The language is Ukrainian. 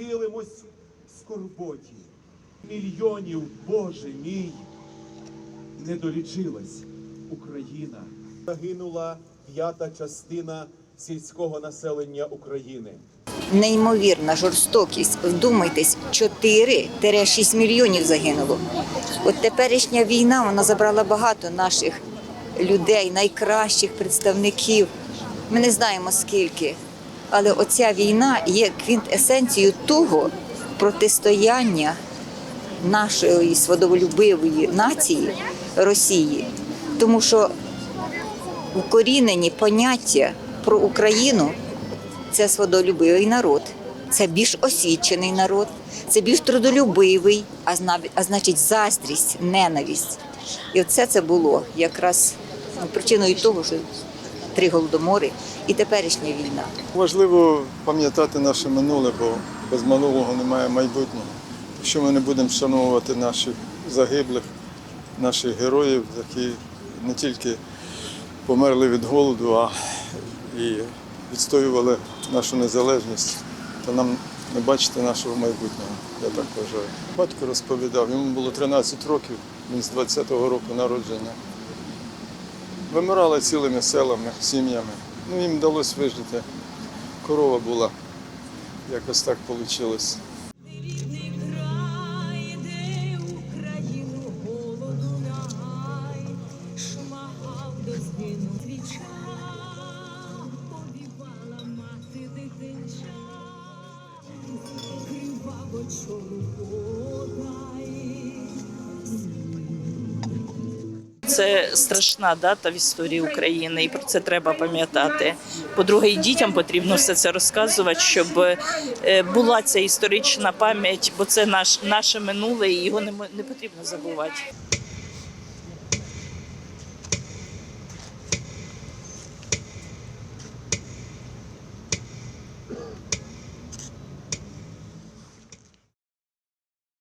хилимось в скорботі. Мільйонів, Боже мій, не долічилась Україна. Загинула п'ята частина сільського населення України. Неймовірна жорстокість. Вдумайтесь, 4-6 мільйонів загинуло. От теперішня війна вона забрала багато наших людей, найкращих представників. Ми не знаємо скільки. Але оця війна є квінтесенцією того протистояння нашої свободолюбивої нації Росії. Тому що укорінені поняття про Україну це свободолюбивий народ, це більш освічений народ, це більш трудолюбивий, а, значить заздрість, ненависть. І оце це було якраз причиною того, що три голодомори і теперішня війна. Важливо пам'ятати наше минуле, бо без минулого немає майбутнього. Якщо ми не будемо вшановувати наших загиблих, наших героїв, які не тільки померли від голоду, а і відстоювали нашу незалежність, то нам не бачити нашого майбутнього, я так вважаю. Батько розповідав, йому було 13 років, він з 20-го року народження. Вимирали цілими селами, сім'ями. Ну, їм вдалося вижити. Корова була. Якось так вийшло. Це страшна дата в історії України, і про це треба пам'ятати. По-друге, і дітям потрібно все це розказувати, щоб е, була ця історична пам'ять, бо це наш, наше минуле, і його не, не потрібно забувати.